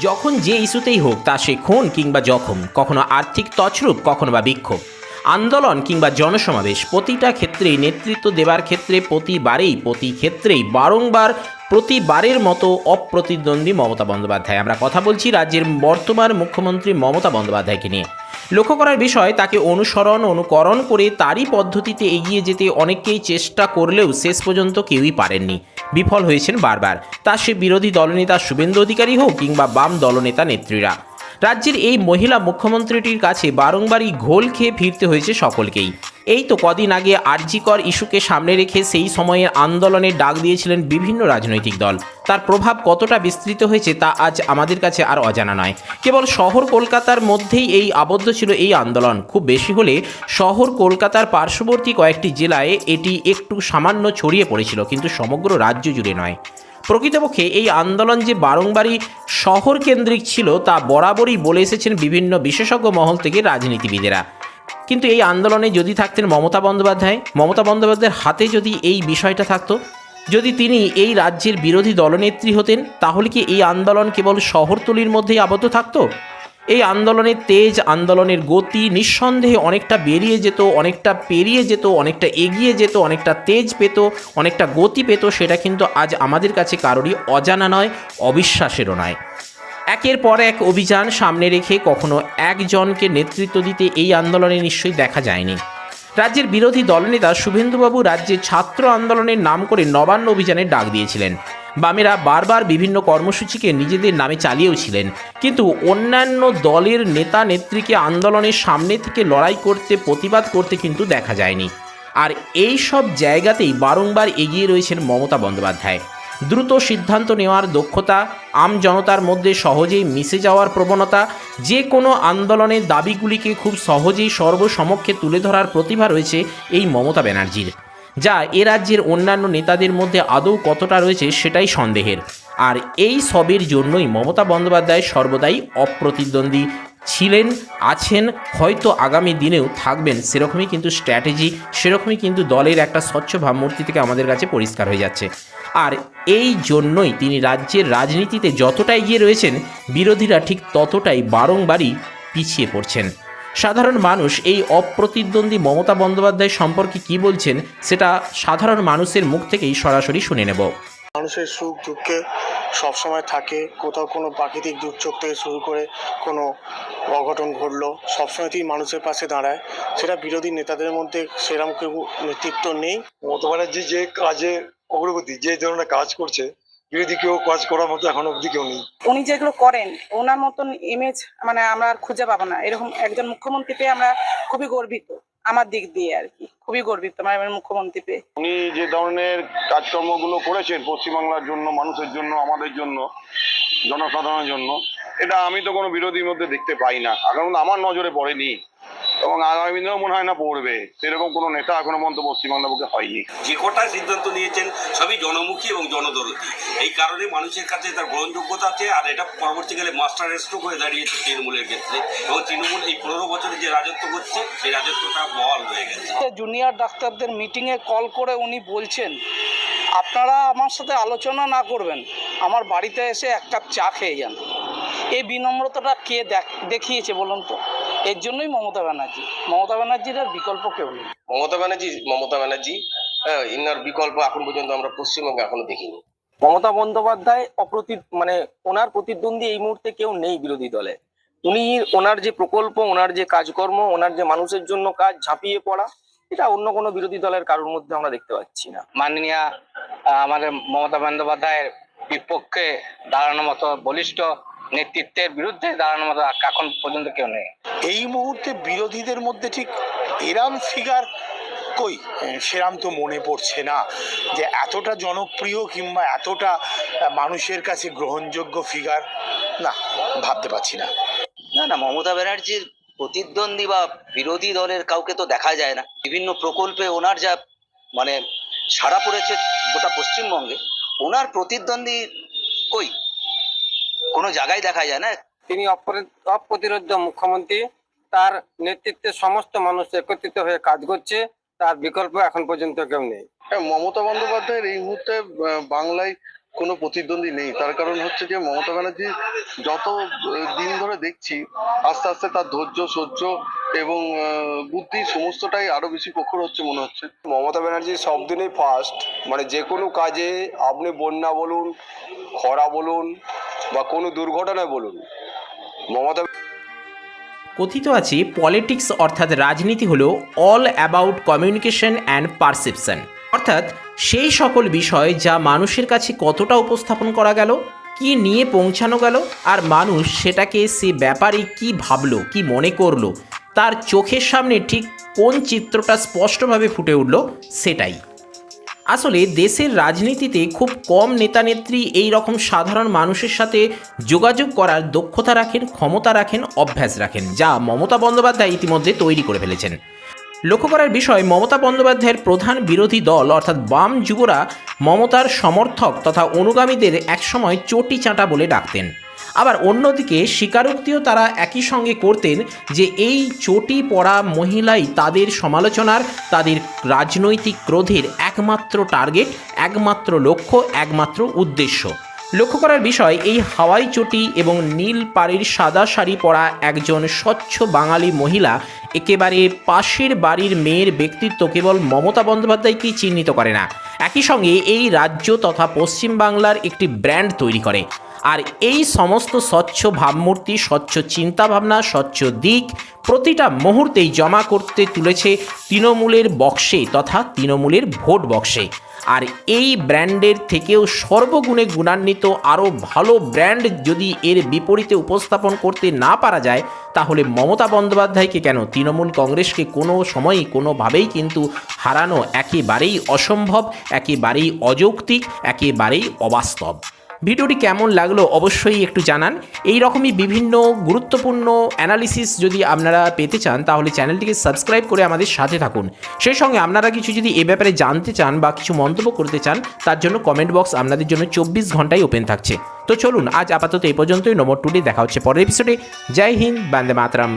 যখন যে ইস্যুতেই হোক, তা সে খুন কিংবা জখম, কখনো আর্থিক তছরূপ, কখনো বা বিক্ষোভ। আন্দোলন কিংবা জনসমাবেশ প্রতিটা ক্ষেত্রেই নেতৃত্ব দেবার ক্ষেত্রে প্রতিবারেই প্রতি ক্ষেত্রেই বারংবার প্রতিবারের মতো অপ্রতিদ্বন্দ্বী মমতা বন্দ্যোপাধ্যায়। আমরা কথা বলছি রাজ্যের বর্তমান মুখ্যমন্ত্রী মমতা বন্দ্যোপাধ্যায়কে নিয়ে। লক্ষ্য করার বিষয়, তাকে অনুসরণ, অনুকরণ করে তারই পদ্ধতিতে এগিয়ে যেতে অনেকেই চেষ্টা করলেও শেষ পর্যন্ত কেউই পারেননি। বিফল হয়েছেন বারবার। তা সে বিরোধী দলনেতা শুভেন্দু অধিকারী হোক কিংবা বাম দলনেতা নেত্রীরা। রাজ্যের এই মহিলা মুখ্যমন্ত্রীটির কাছে বারংবারই ঘোল খেয়ে ফিরতে হয়েছে সকলকেই। এই তো কদিন আগে আরজিকর ইস্যুকে সামনে রেখে সেই সময়ের আন্দোলনের ডাক দিয়েছিলেন বিভিন্ন রাজনৈতিক দল। তার প্রভাব কতটা বিস্তৃত হয়েছে তা আজ আমাদের কাছে আর অজানা নয়। কেবল শহর কলকাতার মধ্যেই এই আবদ্ধ ছিল এই আন্দোলন। খুব বেশি হলে শহর কলকাতার পার্শ্ববর্তী কয়েকটি জেলায় এটি একটু সামান্য ছড়িয়ে পড়েছিল, কিন্তু সমগ্র রাজ্য জুড়ে নয়। প্রকৃতপক্ষে এই আন্দোলন যে বারংবারই শহর কেন্দ্রিক ছিল তা বরাবরই বলে এসেছেন বিভিন্ন বিশেষজ্ঞ মহল থেকে রাজনীতিবিদেরা। কিন্তু এই আন্দোলনে যদি থাকতেন মমতা বন্দ্যোপাধ্যায়, মমতা বন্দ্যোপাধ্যায়ের হাতে যদি এই বিষয়টা থাকতো, যদি তিনি এই রাজ্যের বিরোধী দলনেত্রী হতেন, তাহলে কি এই আন্দোলন কেবল শহরতলির মধ্যেই আবদ্ধ থাকতো? এই আন্দোলনের তেজ, আন্দোলনের গতি নিঃসন্দেহে অনেকটা বেরিয়ে যেত, অনেকটা পেরিয়ে যেত, অনেকটা এগিয়ে যেত, অনেকটা তেজ পেত, অনেকটা গতি পেত, সেটা কিন্তু আজ আমাদের কাছে কারোরই অজানা নয়, অবিশ্বাসেরও নয়। একের পর এক অভিযান সামনে রেখে কখনো একজনকে নেতৃত্ব দিতে এই আন্দোলনে নিশ্চয়ই দেখা যায়নি। রাজ্যের বিরোধী দলনেতা শুভেন্দুবাবু রাজ্যে ছাত্র আন্দোলনের নাম করে নবান্ন অভিযানের ডাক দিয়েছিলেন। বামেরা বারবার বিভিন্ন কর্মসূচিকে নিজেদের নামে চালিয়েও ছিলেন। কিন্তু অন্যান্য দলের নেতা নেত্রীকে আন্দোলনের সামনে থেকে লড়াই করতে, প্রতিবাদ করতে কিন্তু দেখা যায়নি। আর এই সব জায়গাতেই বারংবার এগিয়ে রয়েছেন মমতা বন্দ্যোপাধ্যায়। দ্রুত সিদ্ধান্ত নেওয়ার দক্ষতা আম জনতার মধ্যে সহজেই মিশে যাওয়ার প্রবণতা, যে কোনো আন্দোলনের দাবিগুলিকে খুব সহজেই সর্বসমক্ষে তুলে ধরার প্রতিভা রয়েছে এই মমতা ব্যানার্জির, যা এ রাজ্যের অন্যান্য নেতাদের মধ্যে আদৌ কতটা রয়েছে সেটাই সন্দেহের। আর এই সবের জন্যই মমতা বন্দ্যোপাধ্যায় সর্বদাই অপ্রতিদ্বন্দ্বী ছিলেন, আছেন, হয়তো আগামী দিনেও থাকবেন, সেরকমই কিন্তু স্ট্র্যাটেজি, সেরকমই কিন্তু দলের একটা স্বচ্ছ ভাবমূর্তি থেকে আমাদের কাছে পরিষ্কার হয়ে যাচ্ছে। আর এই জন্যই তিনি রাজ্যের রাজনীতিতে যতটা এগিয়ে রয়েছেন বিরোধীরা ঠিক ততটাই বারংবারই পিছিয়ে পড়ছেন। সাধারণ মানুষ এই অপ্রতিদ্বন্দ্বী মমতা বন্দ্যোপাধ্যায় সম্পর্কে কি বলছেন সেটা সাধারণ মানুষের মুখ থেকেই সরাসরি শুনে নেব। মানুষের সুখ দুঃখে সবসময় থাকে কোথাও কোনো প্রাকৃতিক দুর্যোগ থেকে শুরু করে কোনো অঘটন ঘটলো সবসময় তিনি মানুষের পাশে দাঁড়ায়। সেটা বিরোধী নেতাদের মধ্যে সেরকম কেউ নেতৃত্ব নেই। মমতা ব্যানার্জি যে কাজে অগ্রগতি যে ধরনের কাজ করছে বিরোধী কেউ কাজ করার মতো এখন অবধি কেউ নেই। উনি যেগুলো করেন ওনার মতন ইমেজ মানে আমরা আর খুঁজে পাবো না। এরকম একজন মুখ্যমন্ত্রী পেয়ে আমরা খুবই গর্বিত আমার দিক দিয়ে আর কি। খুবই গর্বিত আমার মুখ্যমন্ত্রী পেয়ে। উনি যে ধরনের কাজকর্মগুলো করেছেন পশ্চিমবাংলার জন্য মানুষের জন্য আমাদের জন্য জনসাধারণের জন্য এটা আমি তো কোনো বিরোধীর মধ্যে দেখতে পাই না। কারণ আমার নজরে পড়েনি। এবং আগামী দিনেও মনে হয় না পড়বে। সেরকম কোনো নেতা এখনও পর্যন্ত পশ্চিমবাংলা বুকে হয়নি। যে কটা সিদ্ধান্ত নিয়েছেন সবই জনমুখী এবং জনদরদী। এই কারণে মানুষের কাছে তার গ্রহণযোগ্যতা আছে আর এটা পরবর্তীকালে মাস্টার স্ট্রোক হয়ে দাঁড়িয়েছে তৃণমূলের ক্ষেত্রে। এবং তৃণমূল এই পনেরো বছরে যে রাজত্ব করছে সেই রাজত্বটা বহাল হয়ে গেছে। জুনিয়র ডাক্তারদের মিটিংয়ে কল করে উনি বলছেন আপনারা আমার সাথে আলোচনা না করবেন আমার বাড়িতে এসে এক কাপ চা খেয়ে যান। এই বিনম্রতাটা কে দেখ- দেখিয়েছে বলুন তো? এর জন্যই মমতা ব্যানার্জি। মমতা ব্যানার্জির আর বিকল্প কেউ নেই। মমতা ব্যানার্জি মমতা ব্যানার্জি হ্যাঁ ইনার বিকল্প এখন পর্যন্ত আমরা পশ্চিমবঙ্গে এখনও দেখিনি। মমতা বন্দ্যোপাধ্যায় অপ্রতি মানে ওনার প্রতিদ্বন্দ্বী এই মুহূর্তে কেউ নেই বিরোধী দলে। উনি ওনার যে প্রকল্প ওনার যে কাজকর্ম ওনার যে মানুষের জন্য কাজ ঝাঁপিয়ে পড়া এটা অন্য কোনো বিরোধী দলের কারোর মধ্যে আমরা দেখতে পাচ্ছি না। মাননীয় আমাদের মমতা বন্দ্যোপাধ্যায়ের বিপক্ষে দাঁড়ানোর মতো বলিষ্ঠ নেতৃত্বের বিরুদ্ধে দাঁড়ানোর মতো এখন পর্যন্ত কেউ নেই। এই মুহূর্তে বিরোধীদের মধ্যে ঠিক এরাম ফিগার কই? সেরাম তো মনে পড়ছে না যে এতটা জনপ্রিয় কিংবা এতটা মানুষের কাছে গ্রহণযোগ্য ফিগার? না ভাবতে পারছি না। না না মমতা ব্যানার্জির প্রতিদ্বন্দ্বী বা বিরোধী দলের কাউকে তো দেখা যায় না। বিভিন্ন প্রকল্পে ওনার যা মানে সাড়া পড়েছে গোটা পশ্চিমবঙ্গে ওনার প্রতিদ্বন্দ্বী কই? কোনো জায়গায় দেখা যায় না? তিনি অপ্র- অপ্রতিরোধ্য মুখ্যমন্ত্রী তার নেতৃত্বে সমস্ত মানুষ একত্রিত হয়ে কাজ করছে তার বিকল্প এখন পর্যন্ত কেউ নেই। হ্যাঁ মমতা বন্দ্যোপাধ্যায়ের এই মুহূর্তে বাংলায় কোনো প্রতিদ্বন্দ্বী নেই। তার কারণ হচ্ছে যে মমতা ব্যানার্জি যত দিন ধরে দেখছি আস্তে আস্তে তার ধৈর্য সহ্য এবং বুদ্ধি সমস্তটাই আরও বেশি প্রখর হচ্ছে মনে হচ্ছে। মমতা ব্যানার্জি সব দিনেই ফার্স্ট মানে যে কোনো কাজে আপনি বন্যা বলুন খরা বলুন বা কোনো দুর্ঘটনায় বলুন। মমতা কথিত আছে পলিটিক্স অর্থাৎ রাজনীতি হলো all about communication and perception অর্থাৎ সেই সকল বিষয় যা মানুষের কাছে কতটা উপস্থাপন করা গেল, কি নিয়ে পৌঁছানো গেল, আর মানুষ সেটাকে সে ব্যাপারে কি ভাবলো, কি মনে করল, তার চোখের সামনে ঠিক কোন চিত্রটা স্পষ্টভাবে ফুটে উঠল, সেটাই। আসলে দেশের রাজনীতিতে খুব কম নেতানেত্রী এই রকম সাধারণ মানুষের সাথে যোগাযোগ করার দক্ষতা রাখেন, ক্ষমতা রাখেন, অভ্যাস রাখেন, যা মমতা বন্দ্যোপাধ্যায় ইতিমধ্যে তৈরি করে ফেলেছেন। লক্ষ্য করার বিষয়, মমতা বন্দ্যোপাধ্যায়ের প্রধান বিরোধী দল, অর্থাৎ বাম যুবরা মমতার সমর্থক তথা অনুগামীদের একসময় চটি চাঁটা বলে ডাকতেন। আবার অন্যদিকে স্বীকারোক্তিও তারা একই সঙ্গে করতেন যে এই চটি পড়া মহিলাই তাদের সমালোচনার, তাদের রাজনৈতিক ক্রোধের একমাত্র টার্গেট, একমাত্র লক্ষ্য, একমাত্র উদ্দেশ্য। লক্ষ্য করার বিষয়, এই হাওয়াই চটি এবং নীল পাড়ির সাদা শাড়ি পরা একজন স্বচ্ছ বাঙালি মহিলা একেবারে পাশের বাড়ির মেয়ের ব্যক্তিত্ব কেবল মমতা বন্দ্যোপাধ্যায়কেই চিহ্নিত করে না। একই সঙ্গে এই রাজ্য তথা পশ্চিমবাংলার একটি ব্র্যান্ড তৈরি করে। আর এই সমস্ত স্বচ্ছ ভাবমূর্তি, স্বচ্ছ চিন্তাভাবনা, স্বচ্ছ দিক প্রতিটা মুহূর্তেই জমা করতে তুলেছে তৃণমূলের বক্সে তথা তৃণমূলের ভোট বক্সে। আর এই ব্র্যান্ডের থেকেও সর্বগুণে গুণান্বিত আরও ভালো ব্র্যান্ড যদি এর বিপরীতে উপস্থাপন করতে না পারা যায়, তাহলে মমতা বন্দ্যোপাধ্যায়কে কেন তৃণমূল কংগ্রেসকে কোনো সময়ই, কোনোভাবেই কিন্তু হারানো একেবারেই অসম্ভব, একেবারেই অযৌক্তিক, একেবারেই অবাস্তব। ভিডিওটি কেমন লাগল অবশ্যই একটু জানান। এই রকমই বিভিন্ন গুরুত্বপূর্ণ অ্যানালিসিস যদি আপনারা পেতে চান, তাহলে চ্যানেলটিকে সাবস্ক্রাইব করে আমাদের সাথে থাকুন। সেই সঙ্গে আপনারা কিছু যদি এ ব্যাপারে জানতে চান বা কিছু মন্তব্য করতে চান, তার জন্য কমেন্ট বক্স আপনাদের জন্য চব্বিশ ঘন্টাই ওপেন থাকছে। তো চলুন, আজ আপাতত এই পর্যন্তই। নম্বর টুডে দেখা হচ্ছে পরের এপিসোডে জয় হিন্দ, বান্দে মাতরম।